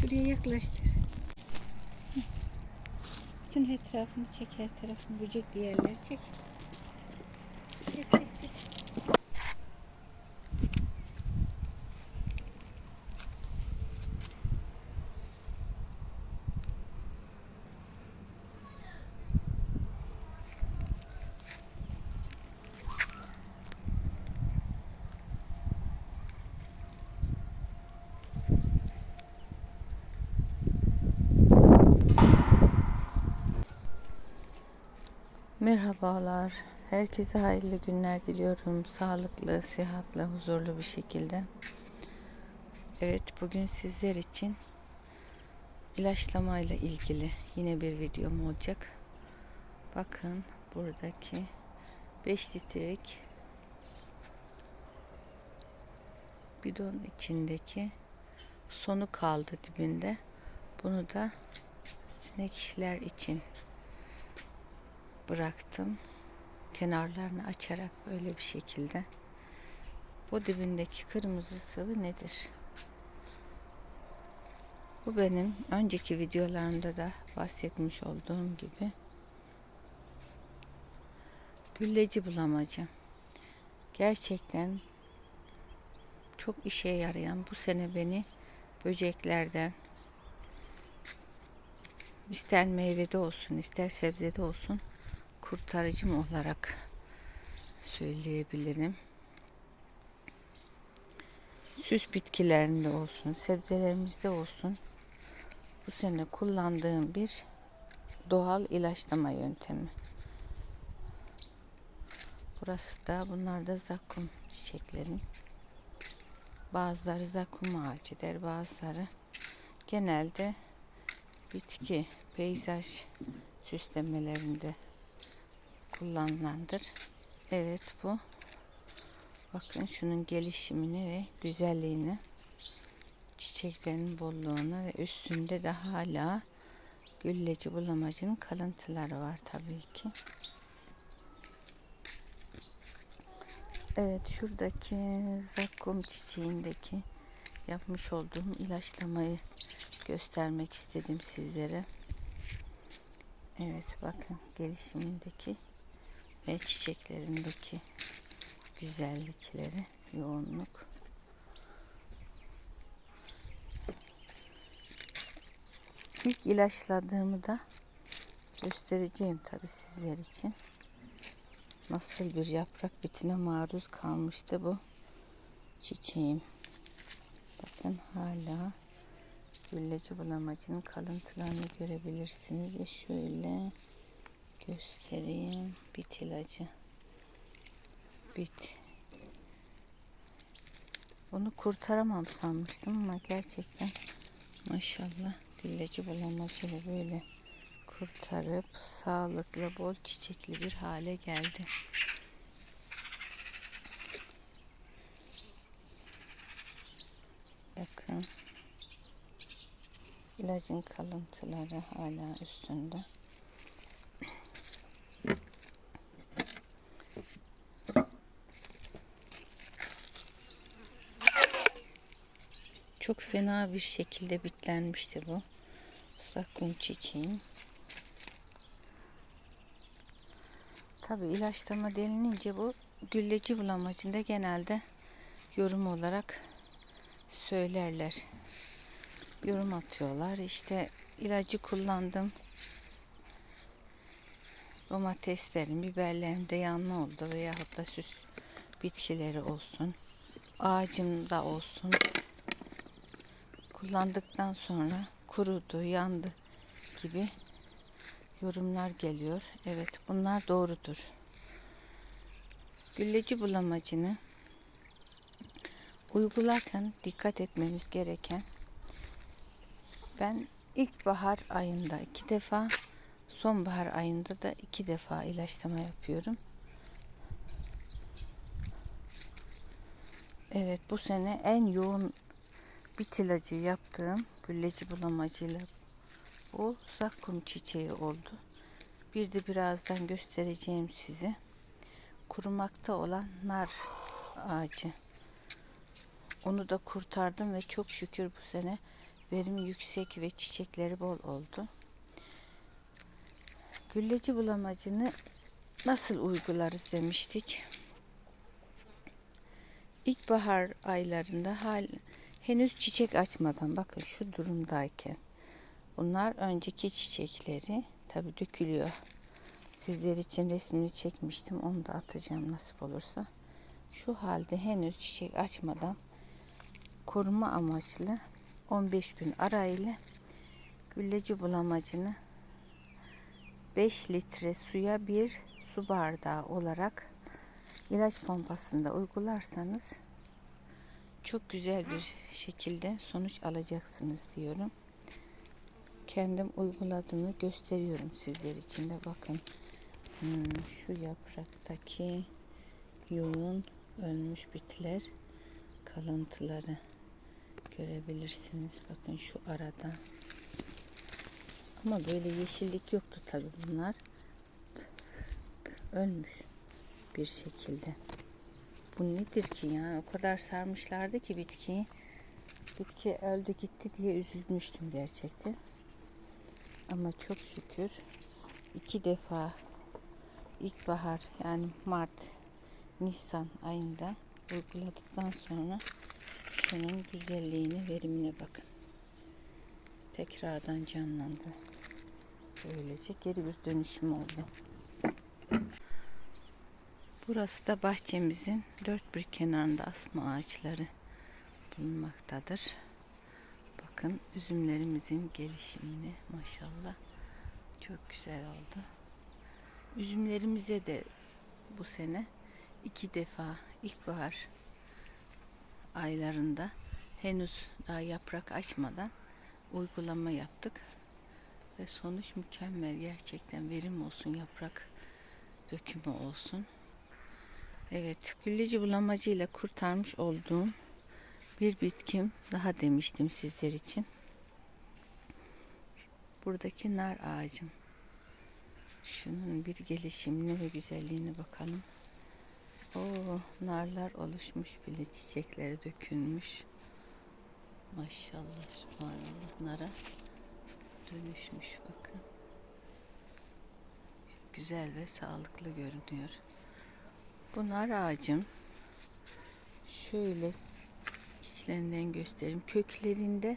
Şuraya yaklaştır. Bütün etrafını çek, her tarafını böcekli yerleri çek. Çek, çek, çek. Merhabalar. Herkese hayırlı günler diliyorum. Sağlıklı, sıhhatli, huzurlu bir şekilde. Evet, bugün sizler için ilaçlamayla ilgili yine bir videom olacak. Bakın buradaki 5 litrelik bidon içindeki sonu kaldı dibinde. Bunu da sinekler için bıraktım. Kenarlarını açarak böyle bir şekilde. Bu dibindeki kırmızı sıvı nedir? Bu benim önceki videolarımda da bahsetmiş olduğum gibi gülleci bulamacı. Gerçekten çok işe yarayan bu sene beni böceklerden ister meyvede olsun ister sebzede olsun kurtarıcım olarak söyleyebilirim. Süs bitkilerinde olsun, sebzelerimizde olsun bu sene kullandığım bir doğal ilaçlama yöntemi. Burası da bunlar da zakkum çiçeklerin. Bazıları zakkum ağacı der, bazıları genelde bitki, peyzaj süslemelerinde kullanılandır. Evet bu. Bakın şunun gelişimini ve güzelliğini, çiçeklerin bolluğunu ve üstünde de hala gülleci bulamacının kalıntıları var tabii ki. Evet şuradaki zakkum çiçeğindeki yapmış olduğum ilaçlamayı göstermek istedim sizlere. Evet bakın gelişimindeki ve çiçeklerindeki güzellikleri, yoğunluk. İlk ilaçladığımı da göstereceğim tabi sizler için. Nasıl bir yaprak bitine maruz kalmıştı bu çiçeğim. Bakın hala gülleci bulamacının kalıntılarını görebilirsiniz. Ve şöyle göstereyim. Bit ilacı. Bit. Onu kurtaramam sanmıştım ama gerçekten maşallah gülleci bulamacıyla böyle kurtarıp sağlıklı bol çiçekli bir hale geldi. Bakın ilacın kalıntıları hala üstünde. Çok fena bir şekilde bitlenmişti bu. Sakın çiçeğim. Tabi ilaçlama denilince bu gülleci bulamacında genelde yorum olarak söylerler. Yorum atıyorlar. İşte ilacı kullandım. Domateslerim, biberlerim de yanma oldu veyahut da süs bitkileri olsun. Ağacımda olsun. Kullandıktan sonra kurudu, yandı gibi yorumlar geliyor. Evet bunlar doğrudur. Gülleci bulamacını uygularken dikkat etmemiz gereken ben ilkbahar ayında iki defa sonbahar ayında da iki defa ilaçlama yapıyorum. Evet bu sene en yoğun bit ilacı yaptığım gülleci bulamacıyla bu zakkum çiçeği oldu. Bir de birazdan göstereceğim size. kurumakta olan nar ağacı. Onu da kurtardım ve çok şükür bu sene verimi yüksek ve çiçekleri bol oldu. Gülleci bulamacını nasıl uygularız demiştik. İlkbahar aylarında hal henüz çiçek açmadan bakın şu durumdayken bunlar önceki çiçekleri tabi dökülüyor. Sizler için resmini çekmiştim. Onu da atacağım nasip olursa. Şu halde henüz çiçek açmadan koruma amaçlı 15 gün arayla gülleci bulamacını 5 litre suya bir su bardağı olarak ilaç pompasında uygularsanız çok güzel bir şekilde sonuç alacaksınız diyorum. Kendim uyguladığımı gösteriyorum sizler için de bakın. Hmm, şu yapraktaki yoğun ölmüş bitler kalıntıları görebilirsiniz. Bakın şu arada. Ama böyle yeşillik yoktu tabi bunlar. Ölmüş bir şekilde. Bu nedir ki ya? O kadar sarmışlardı ki bitkiyi. Bitki öldü gitti diye üzülmüştüm gerçekten. Ama çok şükür iki defa ilkbahar yani Mart, Nisan ayında uyguladıktan sonra şunun güzelliğini, verimine bakın. Tekrardan canlandı. Böylece geri bir dönüşüm oldu. Burası da bahçemizin dört bir kenarında asma ağaçları bulunmaktadır. Bakın üzümlerimizin gelişimini maşallah çok güzel oldu. Üzümlerimize de bu sene iki defa ilkbahar aylarında henüz daha yaprak açmadan uygulama yaptık. Ve sonuç mükemmel. Gerçekten verim olsun, yaprak dökümü olsun. Evet, gülleci bulamacıyla kurtarmış olduğum bir bitkim daha demiştim sizler için. Buradaki nar ağacım. Şunun bir gelişimine ve güzelliğine bakalım. Oo, narlar oluşmuş bile çiçekleri dökülmüş. Maşallah subhanallah nara dönüşmüş bakın. Güzel ve sağlıklı görünüyor. Bu nar ağacım şöyle içlerinden göstereyim. Köklerinde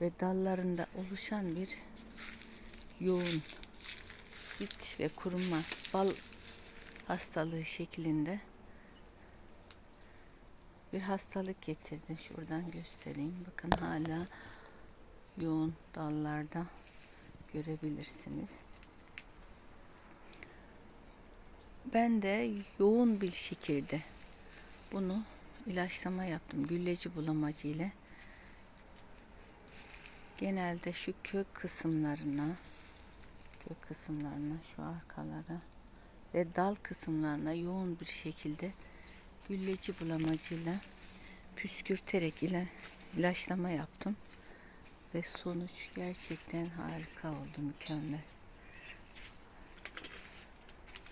ve dallarında oluşan bir yoğun bit ve kuruma bal hastalığı şeklinde bir hastalık getirdi. Şuradan göstereyim. Bakın hala yoğun dallarda görebilirsiniz. Ben de yoğun bir şekilde bunu ilaçlama yaptım. Gülleci bulamacı ile. Genelde şu kök kısımlarına kök kısımlarına şu arkalara ve dal kısımlarına yoğun bir şekilde gülleci bulamacıyla püskürterek ile ilaçlama yaptım. Ve sonuç gerçekten harika oldu, mükemmel.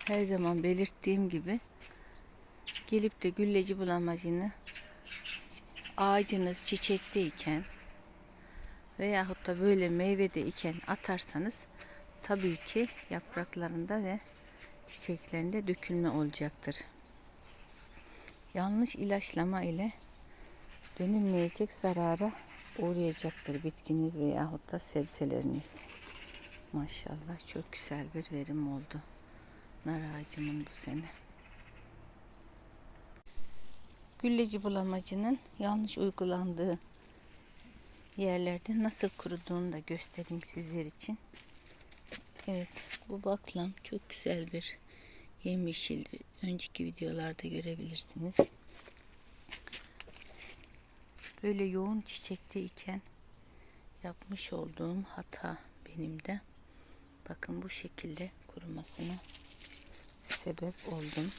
Her zaman belirttiğim gibi gelip de gülleci bulamacını ağacınız çiçekteyken veyahut da böyle meyvede iken atarsanız tabii ki yapraklarında ve çiçeklerinde dökülme olacaktır. Yanlış ilaçlama ile dönülmeyecek zarara uğrayacaktır bitkiniz veyahut da sebzeleriniz. Maşallah çok güzel bir verim oldu. Nar ağacımın bu sene. Gülleci bulamacının yanlış uygulandığı yerlerde nasıl kuruduğunu da göstereyim sizler için. Evet bu baklam çok güzel bir yemyeşil. Önceki videolarda görebilirsiniz. Böyle yoğun çiçekteyken yapmış olduğum hata benim de. Bakın bu şekilde kurumasına sebep oldum.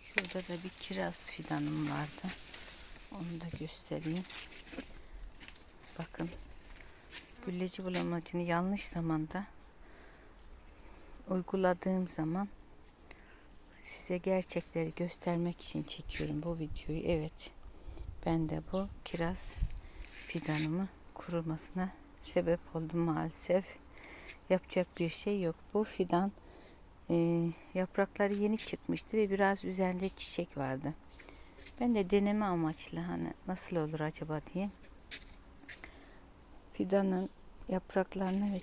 Şurada da bir kiraz fidanım vardı. Onu da göstereyim. Bakın gülleci bulamacını yanlış zamanda uyguladığım zaman size gerçekleri göstermek için çekiyorum bu videoyu. Evet. Ben de bu kiraz fidanımı kurumasına sebep oldum maalesef. Yapacak bir şey yok. Bu fidan e, yaprakları yeni çıkmıştı ve biraz üzerinde çiçek vardı. Ben de deneme amaçlı hani nasıl olur acaba diye fidanın yapraklarını ve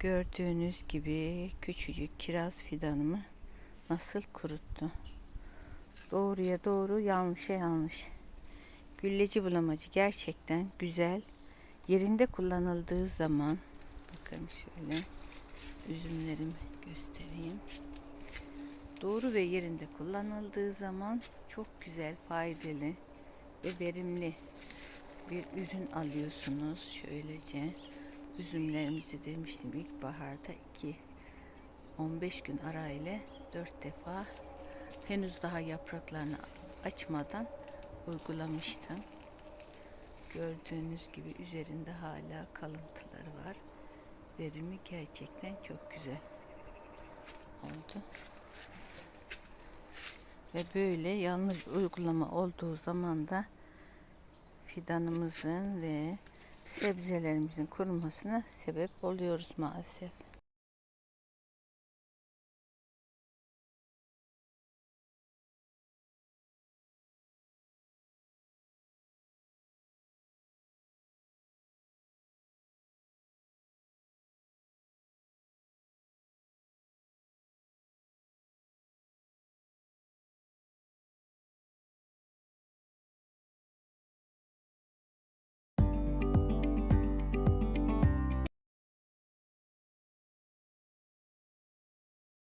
gördüğünüz gibi küçücük kiraz fidanımı nasıl kuruttu. Doğruya doğru yanlışa yanlış. Gülleci bulamacı gerçekten güzel. Yerinde kullanıldığı zaman bakın şöyle üzümlerimi göstereyim. Doğru ve yerinde kullanıldığı zaman çok güzel, faydalı ve verimli bir ürün alıyorsunuz. Şöylece üzümlerimizi demiştim ilkbaharda 2 15 gün ara ile 4 defa henüz daha yapraklarını açmadan uygulamıştım. Gördüğünüz gibi üzerinde hala kalıntıları var. Verimi gerçekten çok güzel oldu. Ve böyle yanlış uygulama olduğu zaman da fidanımızın ve sebzelerimizin kurumasına sebep oluyoruz maalesef.